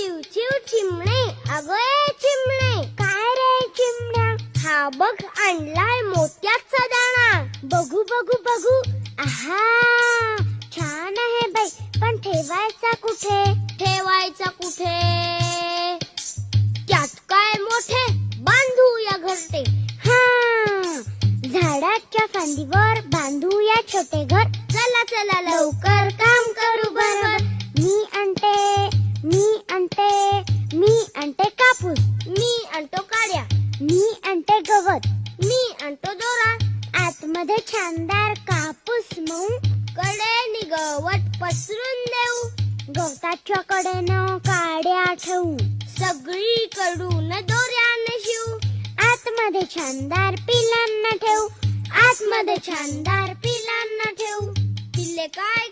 चिव चिमणे अगोय चिमणे काय रे चिमण्या? हा बघ आणलाय मोत्याचा दाणा बघू बघू बघू. आहा छान आहे बाई. पण ठेवायचा कुठे? ठेवायचा कुठे? त्यात काय मोठे? बांधूया घरटे. हा झाडाच्या फांदीवर बांधूया छोटे घर. चला चला लवकर का कापूस मी आणतो काड्या. मी आणते गवत. मी आणतो दोरा. आतमध्ये छानदार कापूस मऊ. कडेने गवत पसरून देऊ. गवताच्या कडेनं काड्या ठेवू सगळीकडून दोऱ्याने शिवू आतमध्ये छानदार पिलांना ठेवू आतमध्ये छानदार पिलांना ठेवू पिल्ले काय